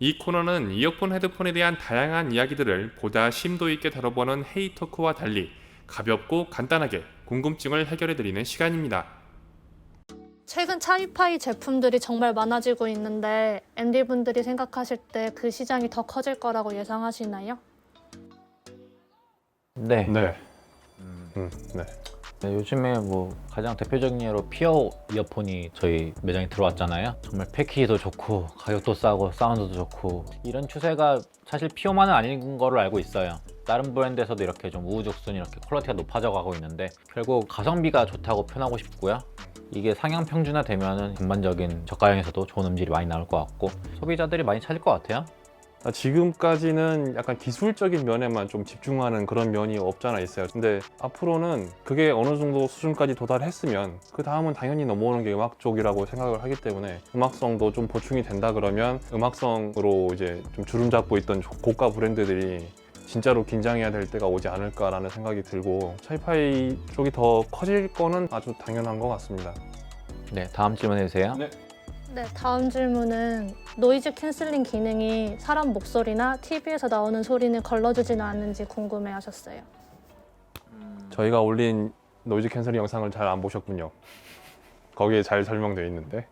이 코너는 이어폰 헤드폰에 대한 다양한 이야기들을 보다 심도 있게 다뤄보는 헤이 토크와 달리 가볍고 간단하게 궁금증을 해결해드리는 시간입니다. 최근 차이파이 제품들이 정말 많아지고 있는데 앤디 분들이 생각하실 때 그 시장이 더 커질 거라고 예상하시나요? 네. 네. 음, 음, 네. 네, 요즘에 뭐 가장 대표적인 예로 피어 이어폰이 저희 매장에 들어왔잖아요. 정말 패키지도 좋고 가격도 싸고 사운드도 좋고 이런 추세가 사실 피어만은 아닌 거로 알고 있어요. 다른 브랜드에서도 이렇게 좀 우후죽순 이렇게 퀄리티가 높아져 가고 있는데 결국 가성비가 좋다고 표현하고 싶고요. 이게 상향 평준화 되면은 전반적인 저가형에서도 좋은 음질이 많이 나올 것 같고 소비자들이 많이 찾을 것 같아요. 아, 지금까지는 약간 기술적인 면에만 좀 집중하는 그런 면이 없잖아 있어요. 근데 앞으로는 그게 어느 정도 수준까지 도달했으면 그 다음은 당연히 넘어오는 게 음악 쪽이라고 생각을 하기 때문에 음악성도 좀 보충이 된다 그러면 음악성으로 이제 좀 주름 잡고 있던 고가 브랜드들이 진짜로 긴장해야 될 때가 오지 않을까라는 생각이 들고 차이파이 쪽이 더 커질 거는 아주 당연한 것 같습니다. 네, 다음 질문 해 주세요. 네, 다음 질문은 노이즈 캔슬링 기능이 사람 목소리나 TV에서 나오는 소리는 걸러주지는 않는지 궁금해 하셨어요. 저희가 올린 노이즈 캔슬링 영상을 잘 안 보셨군요. 거기에 잘 설명되어 있는데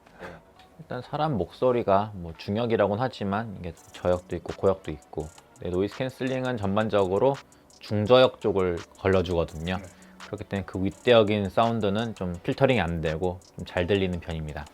일단 사람 목소리가 뭐 중역이라고는 하지만 이게 저역도 있고 고역도 있고 네, 노이즈 캔슬링은 전반적으로 중저역 쪽을 걸러주거든요. 네. 그렇기 때문에 그 윗대역인 사운드는 좀 필터링이 안 되고 좀 잘 들리는 편입니다.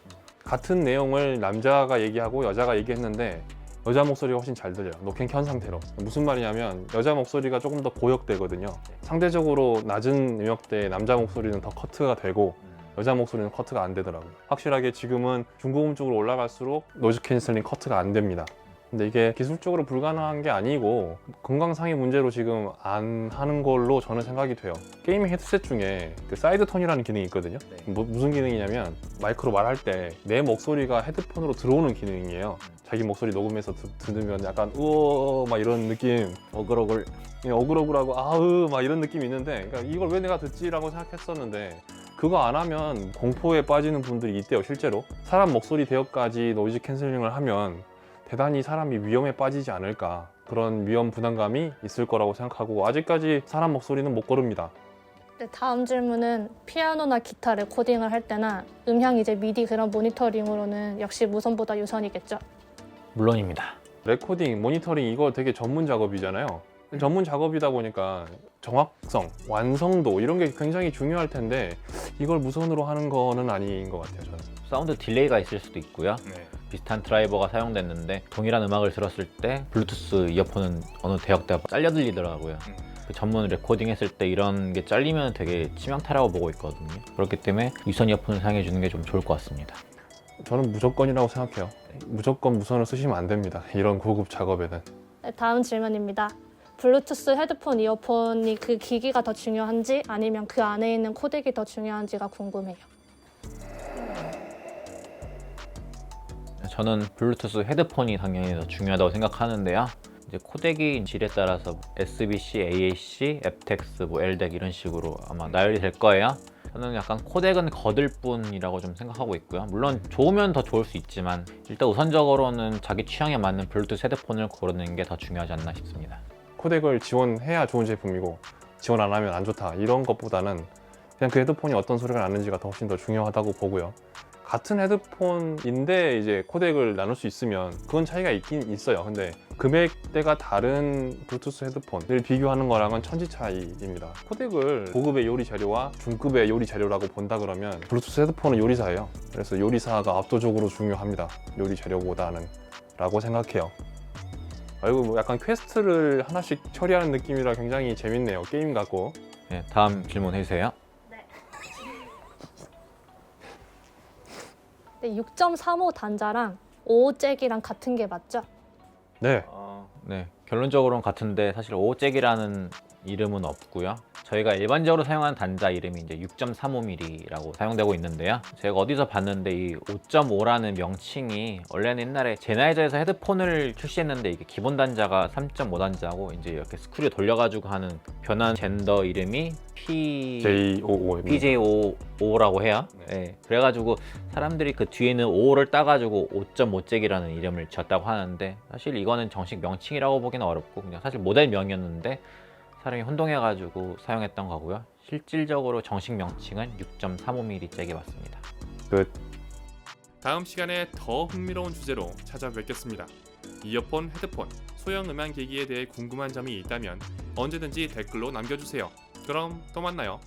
같은 내용을 남자가 얘기하고 여자가 얘기했는데 여자 목소리가 훨씬 잘 들려요. 노캔 켠 상태로. 무슨 말이냐면 여자 목소리가 조금 더 고역되거든요. 상대적으로 낮은 음역대의 남자 목소리는 더 커트가 되고 여자 목소리는 커트가 안 되더라고요. 확실하게 지금은 중고음 쪽으로 올라갈수록 노이즈 캔슬링 커트가 안 됩니다. 근데 이게 기술적으로 불가능한 게 아니고 건강상의 문제로 지금 안 하는 걸로 저는 생각이 돼요. 게임 헤드셋 중에 그 사이드 톤이라는 기능이 있거든요. 뭐- 무슨 기능이냐면 마이크로 말할 때 내 목소리가 헤드폰으로 들어오는 기능이에요. 자기 목소리 녹음해서 드- 들으면 약간 우어 막 이런 느낌 어글어글 예, 어글어글하고 아으 막 이런 느낌이 있는데 그러니까 이걸 왜 내가 듣지라고 생각했었는데 그거 안 하면 공포에 빠지는 분들이 있대요 실제로 사람 목소리 대역까지 노이즈 캔슬링을 하면 대단히 사람이 위험에 빠지지 않을까 그런 위험 부담감이 있을 거라고 생각하고 아직까지 사람 목소리는 못 고릅니다 네, 다음 질문은 피아노나 기타 레코딩을 할 때나 음향 이제 미디 그런 모니터링으로는 역시 무선보다 유선이겠죠. 물론입니다. 레코딩, 모니터링 이거 되게 전문 작업이잖아요. 전문 작업이다 보니까 정확성, 완성도 이런 게 굉장히 중요할 텐데 이걸 무선으로 하는 거는 아닌 것 같아요. 저는. 사운드 딜레이가 있을 수도 있고요. 비슷한 드라이버가 사용됐는데 동일한 음악을 들었을 때 블루투스 이어폰은 어느 대역대가 잘려 들리더라고요. 음. 그 전문 레코딩 했을 때 이런 게 잘리면 되게 치명타라고 보고 있거든요. 그렇기 때문에 유선 이어폰을 사용해 주는 게 좀 좋을 것 같습니다. 저는 무조건이라고 생각해요. 무조건 무선을 쓰시면 안 됩니다. 이런 고급 작업에는. 네, 다음 질문입니다. 블루투스 헤드폰, 이어폰이 그 기기가 더 중요한지 아니면 그 안에 있는 코덱이 더 중요한지가 궁금해요. 저는 블루투스 헤드폰이 당연히 더 중요하다고 생각하는데요. 이제 코덱이 질에 따라서 SBC, AAC, FTX, 뭐 LDEC 이런 식으로 아마 나열이 될 거예요. 저는 약간 코덱은 거들 뿐이라고 좀 생각하고 있고요. 물론 좋으면 더 좋을 수 있지만 일단 우선적으로는 자기 취향에 맞는 블루투스 헤드폰을 고르는 게 더 중요하지 않나 싶습니다. 코덱을 지원해야 좋은 제품이고 지원 안 하면 안 좋다 이런 것보다는 그냥 그 헤드폰이 어떤 소리가 나는지가 더 훨씬 더 중요하다고 보고요. 같은 헤드폰인데 이제 코덱을 나눌 수 있으면 그건 차이가 있긴 있어요. 근데 금액대가 다른 블루투스 헤드폰을 비교하는 거랑은 천지 차이입니다. 코덱을 고급의 요리 재료와 중급의 요리 재료라고 본다 그러면 블루투스 헤드폰은 요리사예요. 그래서 요리사가 압도적으로 중요합니다. 요리 재료보다는 라고 생각해요. 아이고 뭐 약간 퀘스트를 하나씩 처리하는 느낌이라 굉장히 재밌네요. 게임 같고. 네, 다음 질문 해주세요. 네, 6.35 단자랑 5잭이랑 같은 게 맞죠? 네. 네, 결론적으로는 같은데 사실 오잭이라는 이름은 없고요. 저희가 일반적으로 사용하는 단자 이름이 이제 6.35mm라고 사용되고 있는데요. 제가 어디서 봤는데 이 5.5라는 명칭이 원래는 옛날에 제나이저에서 헤드폰을 출시했는데 이게 기본 단자가 3.5 단자고 이제 이렇게 스크류 돌려가지고 하는 변환 젠더 이름이 P J55 PJ55라고 해요. 네. 그래가지고 사람들이 그 뒤에는 5를 따가지고 5.5잭이라는 이름을 지었다고 하는데 사실 이거는 정식 명칭이라고 보기는 어렵고 그냥 사실 모델명이었는데 사람이 혼동해가지고 사용했던 거고요. 실질적으로 정식 명칭은 6.35mm 잭이 맞습니다. 다음 시간에 더 흥미로운 주제로 찾아뵙겠습니다. 이어폰, 헤드폰, 소형 음향 기기에 대해 궁금한 점이 있다면 언제든지 댓글로 남겨주세요. 그럼 또 만나요.